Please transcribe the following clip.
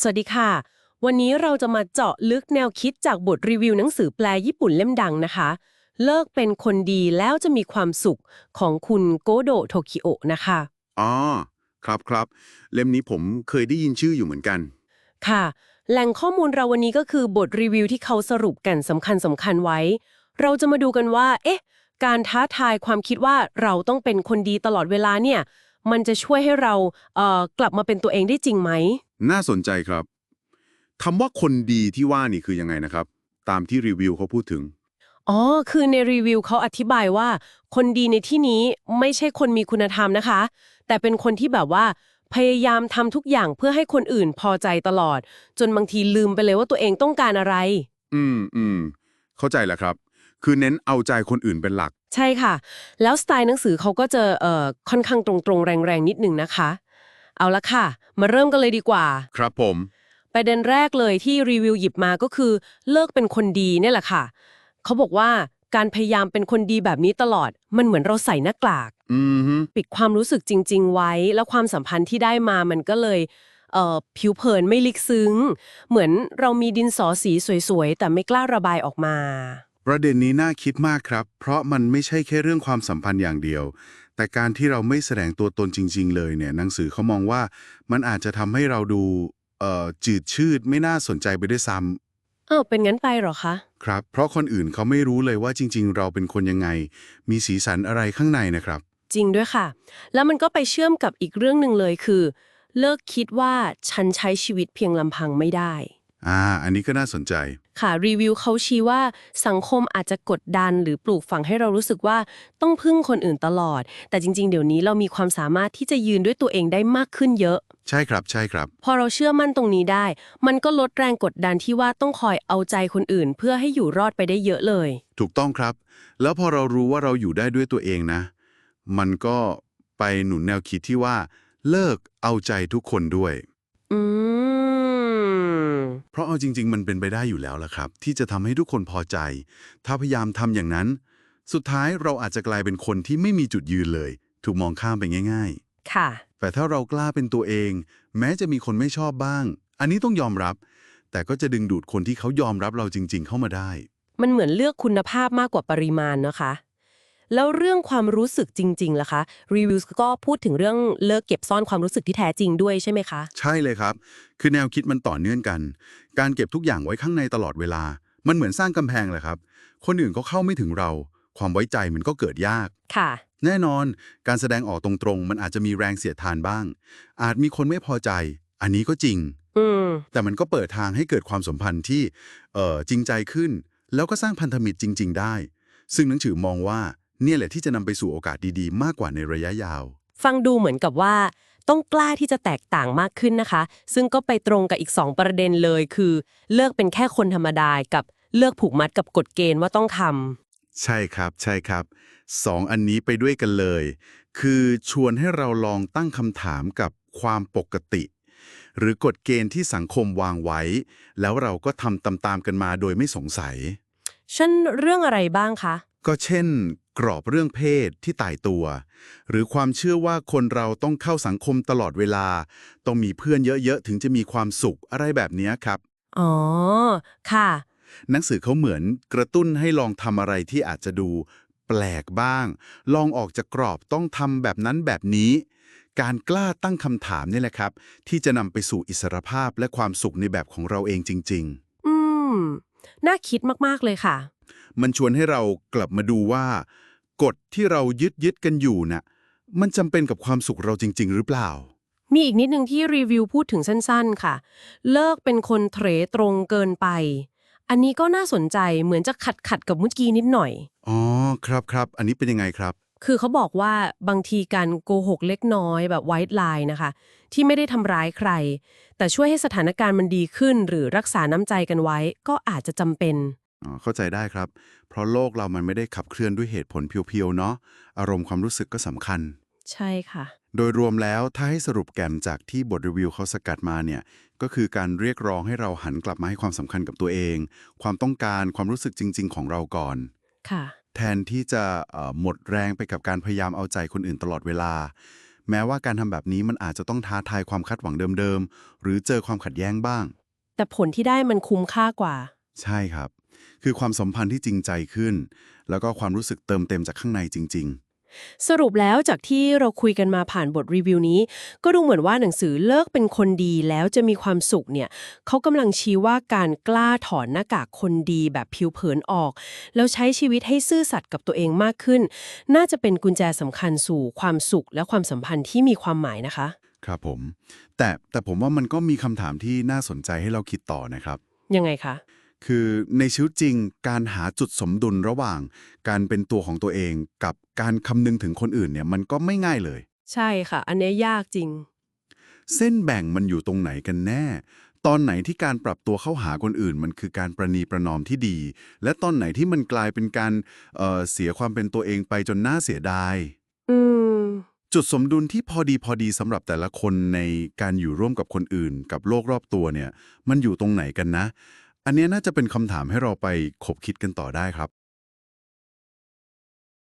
สวัสดีค่ะ วันนี้เราจะมาเจาะลึกแนวคิดจากบทรีวิวหนังสือแปลญี่ปุ่นเล่มดังนะคะ เลิกเป็นคนดีแล้วจะมีความสุขของคุณโกโดโทคิโอะนะคะอ๋อครับครับเล่มนี้ผมเคยได้ยินชื่ออยู่เหมือนกัน ค่ะ แหล่งข้อมูลเราวันนี้ก็คือบทรีวิวที่เขาสรุปกันสำคัญสำคัญไว้ เราจะมาดูกันว่า เอ๊ะ การท้าทายความคิดว่าเราต้องเป็นคนดีตลอดเวลาเนี่ย มันจะช่วยให้เราเอ่อกลับมาเป็นตัวเองได้จริงไหม น่าสนใจครับคำว่าคนดีที่ว่านี่คือยังไงนะครับ ตามที่รีวิวเขาพูดถึง อ๋อ คือในรีวิวเขาอธิบายว่า คนดีในที่นี้ไม่ใช่คนมีคุณธรรมนะคะ แต่เป็นคนที่แบบว่า พยายามทำทุกอย่างเพื่อให้คนอื่นพอใจตลอด จนบางทีลืมไปเลยว่าตัวเองต้องการอะไร อืมอืมเข้าใจแล้วครับ คือเน้นเอาใจคนอื่นเป็นหลัก ใช่ค่ะ แล้วสไตล์หนังสือเขาก็จะเอ่อค่อนข้างตรงๆ แรงๆ นิดหนึ่งนะคะ เอาละค่ะ มาเริ่มกันเลยดีกว่า ครับผม ประเด็นแรกเลยที่รีวิวหยิบมาก็คือ เลิกเป็นคนดีเนี่ยแหละค่ะ เขาบอกว่าการพยายามเป็นคนดีแบบนี้ตลอด มันเหมือนเราใส่หน้ากากอืมฮึปิดความรู้สึกจริง ๆ ไว้ แล้วความสัมพันธ์ที่ได้มามันก็เลยเอ่อผิวเผินไม่ลึกซึ้ง เหมือนเรามีดินสอสีสวยๆ แต่ไม่กล้าระบายออกมา ประเด็นนี้น่าคิดมากครับ เพราะมันไม่ใช่แค่เรื่องความสัมพันธ์อย่างเดียว แต่การที่เราไม่แสดงตัวตนจริง ๆ เลยเนี่ยหนังสือเขามองว่ามันอาจจะทำให้เราดูเอ่อจืดชืดไม่น่าสนใจไปด้วยซ้ำอ้าวเป็นงั้นไปเหรอคะ ครับ เพราะคนอื่นเขาไม่รู้เลยว่าจริง ๆ เราเป็นคนยังไง มีสีสันอะไรข้างในนะครับ จริงด้วยค่ะ แล้วมันก็ไปเชื่อมกับอีกเรื่องหนึ่งเลยคือ เลิกคิดว่าฉันใช้ชีวิตเพียงลำพังไม่ได้ อ่า อันนี้ก็น่าสนใจ ค่ะรีวิวเขาชี้ว่าสังคมอาจจะกดดันหรือปลูกฝังให้เรารู้สึกว่าต้องพึ่งคนอื่นตลอด แต่จริง ๆ เดี๋ยวนี้เรามีความสามารถที่จะยืนด้วยตัวเองได้มากขึ้นเยอะ ใช่ครับใช่ครับ พอเราเชื่อมั่นตรงนี้ได้ มันก็ลดแรงกดดันที่ว่าต้องคอยเอาใจคนอื่น เพื่อให้อยู่รอดไปได้เยอะเลย ถูกต้องครับ แล้วพอเรารู้ว่าเราอยู่ได้ด้วยตัวเองนะ มันก็ไปหนุนแนวคิดที่ว่า เลิกเอาใจทุกคนด้วย อืม เพราะเอาจริง ๆ มันเป็นไปได้อยู่แล้วล่ะครับ ที่จะทำให้ทุกคนพอใจ ถ้าพยายามทำอย่างนั้น สุดท้ายเราอาจจะกลายเป็นคนที่ไม่มีจุดยืนเลย ถูกมองข้ามไปง่ายค่ะๆแต่ถ้าเรากล้าเป็นตัวเอง แม้จะมีคนไม่ชอบบ้าง อันนี้ต้องยอมรับ แต่ก็จะดึงดูดคนที่เขายอมรับเราจริง ๆ เข้ามาได้ มันเหมือนเลือกคุณภาพมากกว่าปริมาณนะคะ แล้วเรื่องความรู้สึกจริงๆล่ะคะรีวิวก็พูดถึงเรื่องเลิกเก็บซ่อนความรู้สึกที่แท้จริงด้วยใช่ไหมคะ ใช่เลยครับ คือแนวคิดมันต่อเนื่องกัน การเก็บทุกอย่างไว้ข้างในตลอดเวลา มันเหมือนสร้างกำแพงแหละครับ คนอื่นก็เข้าไม่ถึงเรา ความไว้ใจมันก็เกิดยาก ค่ะ แน่นอน การแสดงออกตรงๆ มันอาจจะมีแรงเสียดทานบ้าง อาจมีคนไม่พอใจ อันนี้ก็จริง อืม แต่มันก็เปิดทางให้เกิดความสัมพันธ์ที่เอ่อจริงใจขึ้น แล้วก็สร้างพันธมิตรจริง ๆ ได้ ซึ่งหนังสือมองว่า เนี่ยแหละที่จะนำไปสู่โอกาสดีๆ มากกว่าในระยะยาว ฟังดูเหมือนกับว่า ต้องกล้าที่จะแตกต่างมากขึ้นนะคะ ซึ่งก็ไปตรงกับอีก 2 ประเด็นเลยคือ เลิกเป็นแค่คนธรรมดากับเลิกผูกมัดกับกฎเกณฑ์ว่าต้องทำใช่ครับใช่ครับสองอันนี้ไปด้วยกันเลย คือชวนให้เราลองตั้งคำถามกับความปกติ หรือกฎเกณฑ์ที่สังคมวางไว้ แล้วเราก็ทำตามๆกันมาโดยไม่สงสัยฉันเรื่องอะไรบ้างคะ ก็เช่น กรอบเรื่องเพศที่ตายตัว หรือความเชื่อว่าคนเราต้องเข้าสังคมตลอดเวลา ต้องมีเพื่อนเยอะๆ ถึงจะมีความสุขอะไรแบบเนี้ยครับ อ๋อ ค่ะ หนังสือเขาเหมือนกระตุ้นให้ลองทำอะไรที่อาจจะดู แปลกบ้าง ลองออกจากกรอบต้องทำแบบนั้นแบบนี้ การกล้าตั้งคำถามนี่แหละครับ ที่จะนำไปสู่อิสรภาพและความสุขในแบบของเราเองจริงอืม น่าคิดมากๆเลยค่ะๆ มันชวนให้เรากลับมาดูว่ากฎที่เรายึดยึดกันอยู่น่ะมันจำเป็นกับความสุขเราจริง ๆ หรือเปล่า มีอีกนิดนึงที่รีวิวพูดถึงสั้น ๆ ค่ะ เลิกเป็นคนเถรตรงเกินไป อันนี้ก็น่าสนใจเหมือนจะขัดขัดๆกับเมื่อกี้นิดหน่อย อ๋อครับครับอันนี้เป็นยังไงครับ คือเขาบอกว่าบางทีการโกหกเล็กน้อยแบบไวท์ไลน์นะคะ ที่ไม่ได้ทำร้ายใคร แต่ช่วยให้สถานการณ์มันดีขึ้น หรือรักษาน้ำใจกันไว้ ก็อาจจะจำเป็น อ๋อเข้าใจได้ครับ เพราะโลกเรามันไม่ได้ขับเคลื่อนด้วยเหตุผลเพียวๆเนาะอารมณ์ความรู้สึกก็สำคัญ ใช่ค่ะ โดยรวมแล้วถ้าให้สรุปแก่นจากที่บทรีวิวเขาสกัดมาเนี่ยก็คือการเรียกร้องให้เราหันกลับมาให้ความสำคัญกับตัวเอง ความต้องการความรู้สึกจริง ๆ ของเราก่อน ค่ะ แทนที่จะเอ่อหมดแรงไปกับการพยายามเอาใจคนอื่นตลอดเวลา แม้ว่าการทำแบบนี้มันอาจจะต้องท้าทายความคาดหวังเดิมๆ หรือเจอความขัดแย้งบ้าง แต่ผลที่ได้มันคุ้มค่ากว่า ใช่ครับ คือความสัมพันธ์ที่จริงใจขึ้น แล้วก็ความรู้สึกเติมเต็มจากข้างในจริงสรุปแล้วจากที่เราคุยกันมาผ่านบทรีวิวนี้ ก็ดูเหมือนว่าหนังสือเลิกเป็นคนดีแล้วจะมีความสุขเนี่ยเขากำลังชี้ว่าการกล้าถอนหน้ากากคนดีแบบผิวเผินออก แล้วใช้ชีวิตให้ซื่อสัตย์กับตัวเองมากขึ้น น่าจะเป็นกุญแจสำคัญสู่ความสุขและความสัมพันธ์ที่มีความหมายนะคะๆครับผม แต่แต่ผมว่ามันก็มีคำถามที่น่าสนใจให้เราคิดต่อนะครับ ยังไงคะ คือในชีวิตจริงการหาจุดสมดุลระหว่าง การเป็นตัวของตัวเองกับการคำนึงถึงคนอื่นเนี่ยมันก็ไม่ง่ายเลย ใช่ค่ะ อันเนี้ยยากจริง เส้นแบ่งมันอยู่ตรงไหนกันแน่ ตอนไหนที่การปรับตัวเข้าหาคนอื่น มันคือการประนีประนอมที่ดี และตอนไหนที่มันกลายเป็นการเอ่อเสียความเป็นตัวเองไปจนน่าเสียดาย อืมจุดสมดุลที่พอดีพอดีสำหรับแต่ละคนในการอยู่ร่วมกับคนอื่น กับโลกรอบตัวเนี่ย มันอยู่ตรงไหนกันนะ อันนี้น่าจะเป็นคำถามให้เราไปคบคิดกันต่อได้ครับ